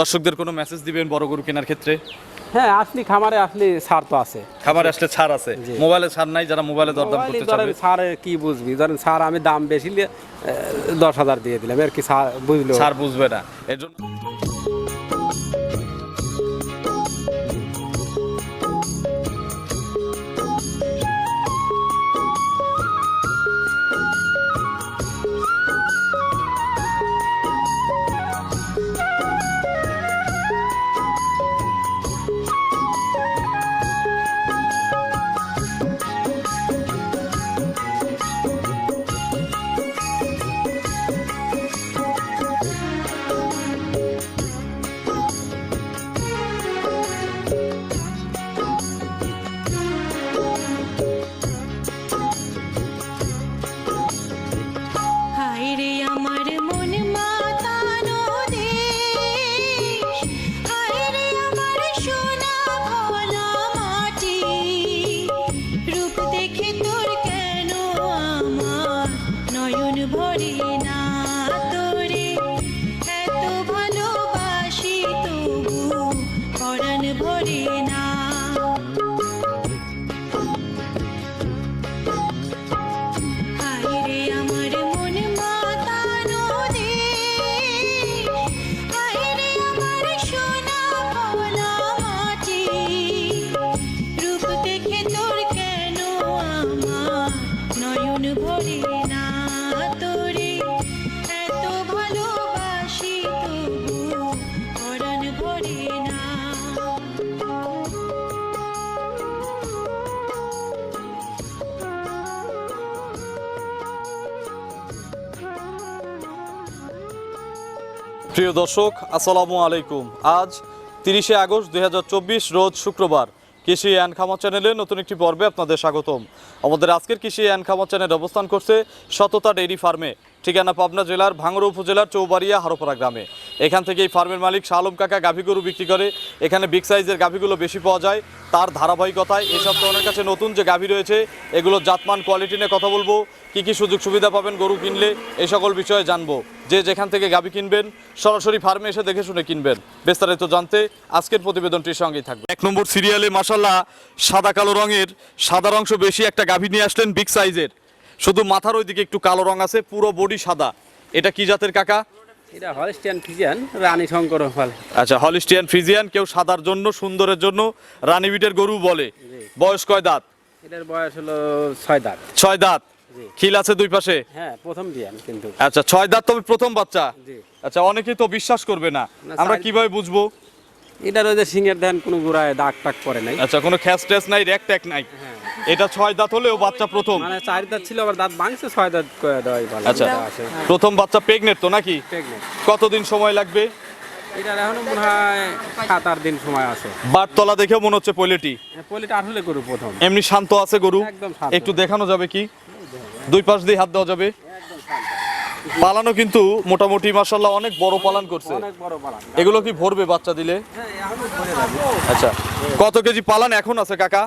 দর্শকদের কোনো মেসেজ দিবেন বড় গরু কেনার ক্ষেত্রে? হ্যাঁ আসলে খামারে আসলে ছাড় তো আছে। খামারে আসলে ছাড় আছে। মোবাইলে ছাড় নাই যারা মোবাইলে দরদাম করতে ধরেন চাবে। ছাড় কি বুঝবি? ধরেন ছাড় আমি দাম বেশি দশ হাজার দিয়ে দিলাম আর কি ছাড় বুঝলো? ছাড় বুঝবে না। এর জন্য প্রিয় দর্শক, আসসালামু আলাইকুম। আজ তিরিশে আগস্ট দু হাজার চব্বিশ, রোজ শুক্রবার কৃষি অ্যান্ড খামার চ্যানেলে নতুন একটি পর্বে আপনাদের স্বাগতম। আমাদের আজকের কৃষি অ্যান্ড খামার চ্যানেল অবস্থান করছে সততা ডেইরি ফার্মে। ঠিকানা পাবনা জেলার ভাঙড়া উপজেলার চৌবাড়িয়া হারোপাড়া গ্রামে। এখান থেকে এই ফার্মের মালিক শাহ আলম কাকা গাভী গরু বিক্রি করে। এখানে বিগ সাইজের গাভীগুলো বেশি পাওয়া যায়। তার ধারাবাহিকতায় এই সপ্তাহে কাছে নতুন যে গাভী রয়েছে এগুলো জাতমান কোয়ালিটি নিয়ে কথা বলব। কি কি সুযোগ সুবিধা পাবেন গরু কিনলে এই সকল বিষয়ে জানব। যে যেখান থেকে গাভী কিনবেন, সরাসরি ফার্মে এসে দেখে শুনে কিনবেন। বিস্তারিত জানতে আজকের প্রতিবেদনটির সঙ্গেই থাকবে এক নম্বর সিরিয়ালে মাসাল্লাহ সাদা কালো রঙের সাদা অংশ বেশি একটা গাভী নিয়ে আসলেন বিগ সাইজের শুধু মাথার ওইদিকে একটু কালো রং আছে পুরো বডি সাদা। এটা কি জাতের কাকা? এটা হলস্টিয়ান ফিজিয়ান রানী শঙ্কর ফল আচ্ছা হলিস্টিয়ান ফ্রিজিয়ান কেউ সাদার জন্য সুন্দরের জন্য রানীবিটের গরু বলে। বয়স কয় দাঁত? এটার বয়স হলো ছয় দাঁত। ছয় দাঁত। খিল আছে দুই পাশে? হ্যাঁ প্রথম বিয়ান কিন্তু। আচ্ছা ছয় দাঁত তবে প্রথম বাচ্চা? আচ্ছা অনেকেই তো বিশ্বাস করবে না। আমরা কীভাবে বুঝব? এটার ওই যে সিংয়ের ধান কোনো গুড়ায় দাগ টাক পরে নাই। আচ্ছা কোনো খ্যাস ট্যাস নাই র্যাক ট্যাক নাই। হ্যাঁ। এটা ছয় দাঁত হলেও বাচ্চা প্রথম। মানে চার দাঁত ছিল আবার দাঁত ভাঙছে ছয় দাঁত করে দেওয়াই ভালো। আচ্ছা প্রথম বাচ্চা প্রেগনেন্ট তো নাকি? কতদিন সময় লাগবে? এটার এখনও মনে হয় সাত আট দিন সময় আছে। বাটতলা দেখেও মনে হচ্ছে পলিটি। পলিটা আসলে গরু প্রথম। এমনি শান্ত আছে গরু? একটু দেখানো যাবে কি? দুই পাশ দিয়ে হাত দেওয়া যাবে। পালানো কিন্তু মোটামুটি মাসাল্লাহ অনেক বড় পালন করছে। এগুলো কি ভরবে বাচ্চা দিলে? হ্যাঁ আচ্ছা কত কেজি পালান এখন আছে কাকা?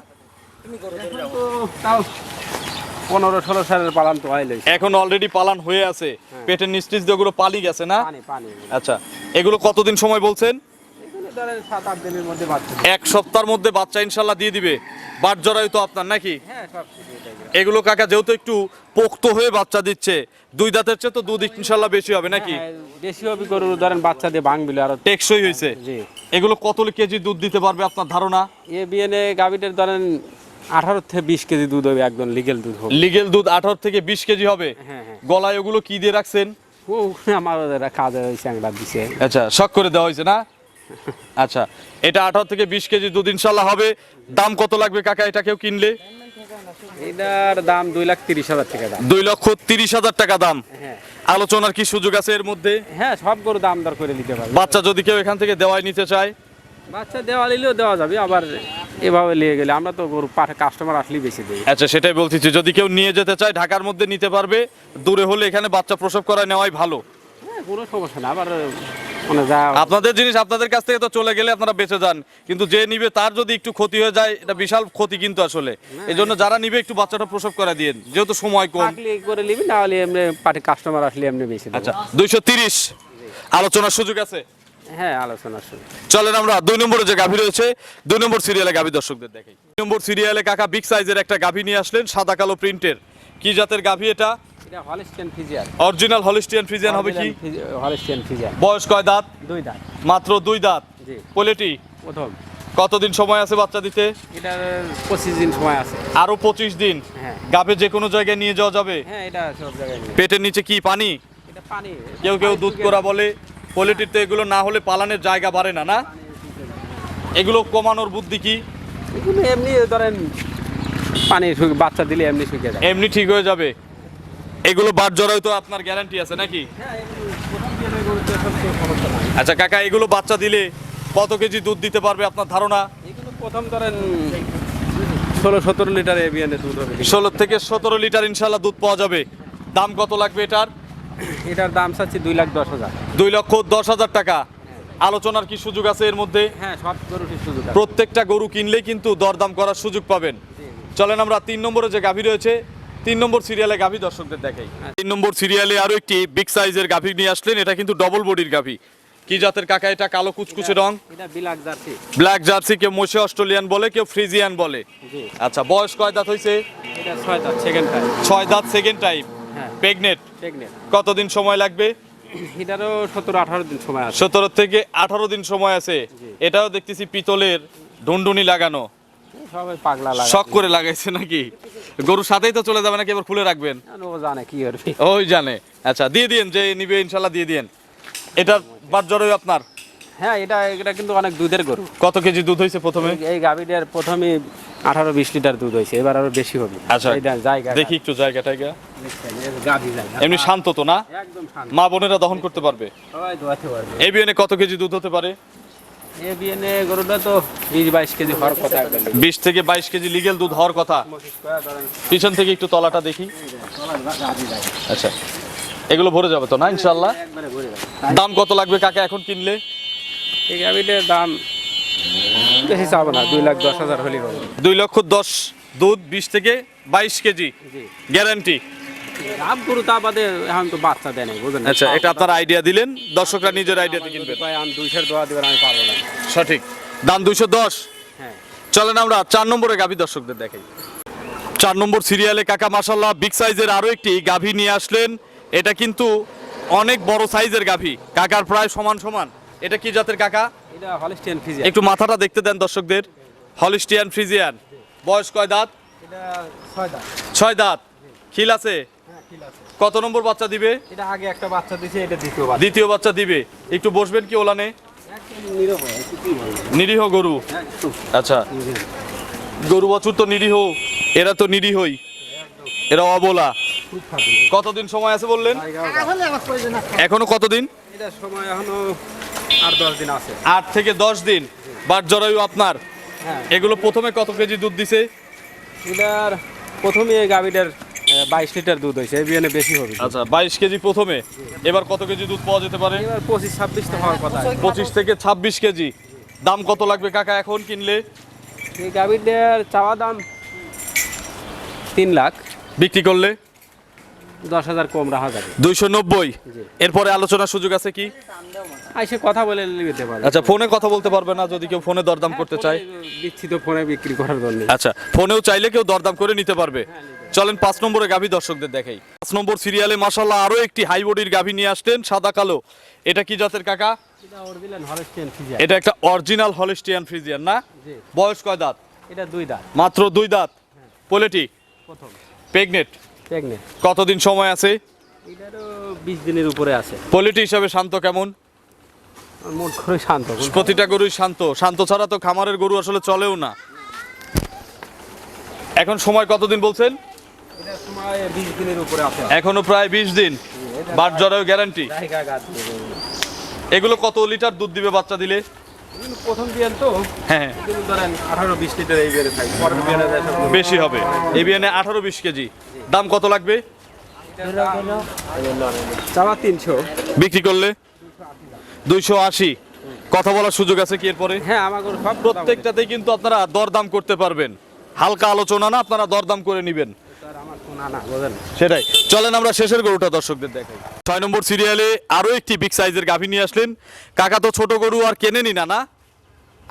পনেরো ষোলো সালের পালান তো হয় এখন অলরেডি পালান হয়ে আছে। পেটের নিস্টিস দিয়ে ওগুলো পালি গেছে না? আচ্ছা এগুলো কতদিন সময় বলছেন। এক সপ্তাহের মধ্যে বাচ্চা ইনশাল্লাহ দিয়ে দিবে। বাট জরায়ু তো আপনার নাকি? হ্যাঁ। এগুলো কাকা যেহেতু একটু পোক্ত হয়ে বাচ্চা দিচ্ছে দুই দাঁতের চেয়ে তো দুধ ইনশাল্লাহ বেশি হবে নাকি? হ্যাঁ, বেশি হবে গরু ধরেন বাচ্চা দিয়ে ভাঙবিল আর টেকসই হয়েছে এগুলো কত কেজি দুধ দিতে পারবে আপনার ধারণা? এ বিএনএ গাভিটার ধরেন আঠারো থেকে বিশ কেজি দুধ হবে একদম লিগেল দুধ হবে। লিগেল দুধ আঠারো থেকে বিশ কেজি হবে। হ্যাঁ হ্যাঁ। গলায় ওগুলো কি দিয়ে রাখছেন? ও আমার কাজে চ্যাংড়া দিছে। আচ্ছা শখ করে দেওয়া হয়েছে না? আচ্ছা এটা আঠারো থেকে বিশ কেজি দুধ ইনশাল্লাহ হবে। দাম কত লাগবে কাকা এটা কেউ কিনলে? এটার দাম দুই লাখ তিরিশ হাজার টাকা দাম। দুই লক্ষ তিরিশ হাজার টাকা দাম। হ্যাঁ। আলোচনার কি সুযোগ আছে এর মধ্যে? হ্যাঁ সব গরু দাম দর করে নিতে পারবে। বাচ্চা যদি কেউ এখান থেকে দেওয়াই নিতে চায় বাচ্চা দেওয়া নিলেও দেওয়া যাবে আবার এভাবে নিয়ে গেলে আমরা তো গরু পাঠে কাস্টমার আসলেই বেশি দিই। আচ্ছা সেটাই বলতেছি যদি কেউ নিয়ে যেতে চায় ঢাকার মধ্যে নিতে পারবে দূরে হলে এখানে বাচ্চা প্রসব করা নেওয়াই ভালো। হ্যাঁ কোনো সমস্যা না আবার মানে আপনাদের জিনিস আপনাদের কাছ থেকে তো চলে গেলে আপনারা বেঁচে যান কিন্তু যে নিবে তার যদি একটু ক্ষতি হয়ে যায় এটা বিশাল ক্ষতি কিন্তু আসলে। এই জন্য যারা নিবে একটু বাচ্চাটা প্রসব করা দিন যেহেতু সময় কম। করে নিবি না হলে এমনি পাঠে কাস্টমার আসলে এমনি বেশি আচ্ছা দুইশো তিরিশ আলোচনার সুযোগ আছে? হ্যাঁ আলোচনা শুরু। চলেন আমরা দুই নম্বরে যে গাভী রয়েছে দুই নম্বর সিরিয়ালে গাভী দর্শকদের দেখাই। দুই নম্বর সিরিয়ালে কাকা বিগ সাইজের একটা গাভী নিয়ে আসলেন সাদা কালো প্রিন্টের কি জাতের গাভী এটা? এটা হলিস্টিয়ান ফিজিয়ার অরিজিনাল হলিস্টিয়ান হবে কি? হলিস্টিয়ান ফিজিয়ার বয়স কয় দাঁত? দুই দাঁত। মাত্র দুই দাঁত? জি। পোলেটি প্রথম। কতদিন সময় আছে বাচ্চা দিতে? পঁচিশ দিন সময় আছে। আরও পঁচিশ দিন? হ্যাঁ। গাভে যে কোনো জায়গায় নিয়ে যাওয়া যাবে? হ্যাঁ এটা সব জায়গায় পেটের নিচে কি পানি? এটা পানি। কেউ কেউ দুধ করা বলে। পোলেটির এগুলো না হলে পালানের জায়গা বাড়ে না না? এগুলো কমানোর বুদ্ধি কি? এগুলো এমনি ধরেন পানি বাচ্চা দিলে এমনি শুকিয়ে যায়। এমনি ঠিক হয়ে যাবে। এগুলো বাদ জড়াই তো আপনার গ্যারান্টি আছে নাকি? আচ্ছা কাকা এগুলো বাচ্চা দিলে কত কেজি দুধ দিতে পারবে আপনার ধারণা? এগুলো প্রথম ধরেন ষোলো সতেরো লিটার এবিএনে দুধ হবে। ষোলো থেকে সতেরো লিটার ইনশাল্লাহ দুধ পাওয়া যাবে। দাম কত লাগবে এটার? এটার দাম চাচ্ছি দুই লাখ দশ হাজার। দুই লক্ষ দশ হাজার টাকা। আলোচনার কি সুযোগ আছে এর মধ্যে? হ্যাঁ সব গরুটির সুযোগ আছে। প্রত্যেকটা গরু কিনলেই কিন্তু দরদাম করার সুযোগ পাবেন। চলেন আমরা তিন নম্বরে যে গাভী রয়েছে তিন নম্বর সিরিয়ালে গাভী দর্শকদের দেখাই। তিন নম্বর সিরিয়ালে আরও একটি বিগ সাইজের গাভী নিয়ে আসলেন এটা কিন্তু ডবল বডির গাভী। কি জাতের কাকা এটা? কালো কুচকুচে রং? এটা বিলাক জার্সি। ব্ল্যাক জার্সি কেউ মোশে অস্ট্রেলিয়ান বলে কেউ ফ্রিজিয়ান বলে। জি। আচ্ছা বয়স কয় দাঁত হয়েছে এটা ছয় দাঁত সেকেন্ড টাইম ছয় দাঁত সেকেন্ড টাইম প্রেগনেট কতদিন সময় লাগবে? এটারও সতেরো আঠারো দিন সময় আছে। সতেরো থেকে আঠারো দিন সময় আছে। এটাও দেখতেছি পিতলের ঢুনঢুনি লাগানো। সবাই পাগলা লাগে শখ করে লাগাইছে নাকি? গরুর সাথেই তো চলে যাবে নাকি? এবার খুলে রাখবেন। ও জানে কি করবি। ওই জানে। আচ্ছা দিয়ে দিন যে নিবে ইনশাল্লাহ দিয়ে দিন এটার বাদ জড়ই আপনার। হ্যাঁ এটা এটা কিন্তু অনেক দুধের গরু। কত কেজি দুধ হয়েছে প্রথমে? এই গাভীটার প্রথমে আঠারো বিশ লিটার দুধ হয়েছে এবার আরও বেশি হবে। আচ্ছা জায়গা। দেখি একটু জায়গা জায়গা। এমনি শান্ত তো না? মা বোনেরা দহন করতে পারবে? এই বিয়ানে কত কেজি দুধ হতে পারে? বিশ থেকে বাইশ কেজি লিগেল দুধ হওয়ার কথা। পিছন থেকে একটু তলাটা দেখি। আচ্ছা এগুলো ভরে যাবে তো না ইনশাল্লাহ দাম কত লাগবে কাকা এখন কিনলে? এই গাভীটার দাম বেশি চাবো না দুই লাখ দশ হাজার হলেই হবে। দুই লক্ষ দশ দুধ বিশ থেকে বাইশ কেজি গ্যারান্টি। লাভ গরু তা বাদে এখন তো বাচ্চা দেয় নাই বুঝলেন? আচ্ছা এটা আপনার আইডিয়া দিলেন? দর্শকরা নিজের কিনবেন। আমি দুইশের দোয়া দেবেন আমি পারব না। সঠিক। দাম দুইশো দশ। হ্যাঁ। চলেন আমরা চার নম্বরে গাভী দর্শকদের দেখাই। চার নম্বর সিরিয়ালে কাকা মাসাল্লাহ বিগ সাইজের আরও একটি গাভী নিয়ে আসলেন। এটা কিন্তু অনেক বড় সাইজের গাভী। কাকার প্রায় সমান সমান। এটা কি জাতের কাকা? এটা হলিস্টিয়ান ফিজিয়া একটু মাথাটা দেখতে দেন দর্শকদের। Holstein Friesian. বয়স কয় দাঁত? এটা ছয় দাঁত। ছয় দাঁত। খিল আছে? হ্যাঁ কত নম্বর বাচ্চা দিবে? এটা আগে একটা বাচ্চা দিছে এটা দ্বিতীয় বাচ্চা। দ্বিতীয় বাচ্চা দিবে। একটু বসবেন কি ওলানে? নিরীহ গরু। আচ্ছা। গরু বাছুর তো নিরীহ এরা তো নিরীহই। এরা অবলা। কতদিন সময় আছে বললেন? এখনও কতদিন? এটা সময় এখনও আর দশ দিন আছে। আট থেকে দশ দিন। বাট জরায়ু আপনার? হ্যাঁ। এগুলো প্রথমে কত কেজি দুধ দিছে? এটার প্রথমে এই গাভীটার বাইশ লিটার দুধ হয়েছে। বিয়ানে বেশি হবে। আচ্ছা বাইশ কেজি প্রথমে। এবার কত কেজি দুধ পাওয়া যেতে পারে? এবার পঁচিশ ছাব্বিশ তো হওয়ার কথা। পঁচিশ থেকে ছাব্বিশ কেজি। দাম কত লাগবে কাকা এখন কিনলে? এই গাভীটার চাওয়া দাম তিন লাখ। বিক্রি করলে? দশ হাজার কম রাখা যাবে। দুইশো নব্বই। এরপরে আলোচনার সুযোগ আছে কি? আইসে কথা বলে নিতে আচ্ছা ফোনে কথা বলতে পারবে না যদি কেউ ফোনে দরদাম করতে চায়। দিচ্ছি তো ফোনে বিক্রি করার জন্য। আচ্ছা ফোনেও চাইলে কেউ দরদাম করে নিতে পারবে। চলেন পাঁচ নম্বরে গাভী দর্শকদের দেখাই। পাঁচ নম্বর সিরিয়ালে মাসাল্লাহ আরও একটি হাই বডির গাভী নিয়ে আসলেন সাদা কালো। এটা কি জাতের কাকা? এটা একটা অরিজিনাল হলিস্টিয়ান ফ্রিজিয়ান না? বয়স কয় দাঁত? এটা দুই দাঁত। মাত্র দুই দাঁত। পোলেটি? প্রথম। প্রেগনেন্ট কতদিন সময় আছে? বিশ দিনের উপরে আছে। পোলেটি হিসাবে শান্ত কেমন? শান্ত। প্রতিটা গরুই শান্ত। শান্ত ছাড়া তো খামারের গরু আসলে চলেও না। এখন সময় কতদিন বলছেন? এখনও প্রায় বিশ দিন। বাট জরায়ু গ্যারান্টি। এগুলো কত লিটার দুধ দিবে বাচ্চা দিলে? প্রথম বিয়ান তো। হ্যাঁ। ধরেন আঠারো বিশ লিটার এই বেড়ে থাকে পরের বিয়ানে যায় সব বেশি হবে। এই বিয়ানে আঠারো বিশ কেজি। দাম কত লাগবে? চাওয়া তিনশো। বিক্রি করলে? দুইশো আশি। কথা বলার সুযোগ আছে কি এরপরে? হ্যাঁ আমার সব প্রত্যেক প্রত্যেকটাতেই কিন্তু আপনারা দরদাম করতে পারবেন। হালকা আলোচনা না আপনারা দরদাম করে নেবেন। সেটাই। চলেন আমরা শেষের গরুটা দর্শকদের দেখাই। ছয় নম্বর সিরিয়ালে আরও একটি বিগ সাইজের গাভী নিয়ে আসলেন। কাকা তো ছোট গরু আর কেনেনি না না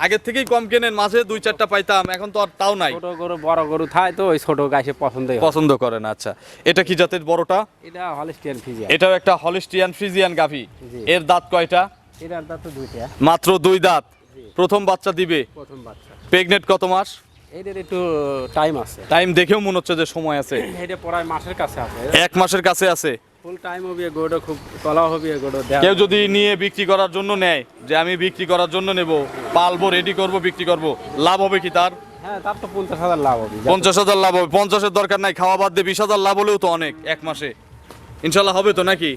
আগের থেকেই কম কেনেন মাঝে দুই চারটা পাইতাম এখন তো আর তাও নাই। ছোট গরু বড় গরু থায় তো ওই ছোট গাছে পছন্দই হয়। পছন্দ করেন আচ্ছা। এটা কি জাতের বড়টা? এটা হলিস্টিয়ান ফিজিয়া এটাও একটা হলিস্টিয়ান ফ্রিজিয়ান গাভী। এর দাঁত কয়টা? এটার দাঁত তো দুইটা। মাত্র দুই দাঁত। প্রথম বাচ্চা দিবে। প্রথম বাচ্চা। প্রেগনেন্ট কত মাস? এটার একটু টাইম আছে। টাইম দেখেও মনে হচ্ছে যে সময় আছে। এটা প্রায় মাসের কাছে আছে। এক মাসের কাছে আছে। ফুল টাইম হবে গরুটা খুব তলাও হবে গরু কেউ যদি নিয়ে বিক্রি করার জন্য নেয় যে আমি বিক্রি করার জন্য নেব পালবো রেডি করব বিক্রি করব লাভ হবে কি তার? হ্যাঁ তার তো পঞ্চাশ হাজার লাভ হবে। পঞ্চাশ হাজার লাভ হবে। পঞ্চাশের দরকার নাই খাওয়া বাদ দিয়ে বিশ হাজার লাভ হলেও তো অনেক এক মাসে। ইনশাল্লাহ হবে তো নাকি?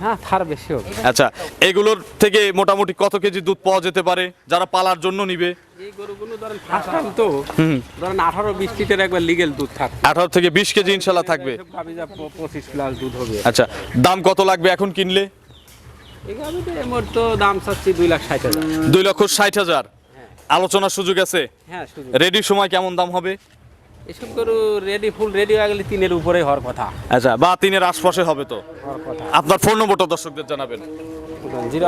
হ্যাঁ তার বেশি হবে। আচ্ছা এগুলোর থেকে মোটামুটি কত কেজি দুধ পাওয়া যেতে পারে? যারা পালার জন্য নিবে? এই গরুগুলো ধরেন ফার্স্ট টাইম তো ধরেন লিটার একবার দুধ থাকবে। আঠারো থেকে বিশ কেজি ইনশাল্লাহ থাকবে। এসব যা প- পঁচিশ প্লাস দুধ হবে। আচ্ছা দাম কত লাগবে এখন কিনলে? এই তো দাম চাচ্ছি দুই লাখ হাজার। লক্ষ ষাট হাজার। আলোচনার সুযোগ আছে? হ্যাঁ রেডির সময় কেমন দাম হবে? এসব গরু রেডি ফুল রেডি হয়ে গেলে তিনের উপরে হওয়ার কথা। আচ্ছা বা তিনের আশপাশে হবে তো? আপনার ফোন নম্বরটা দর্শকদের জানাবেন। জিরো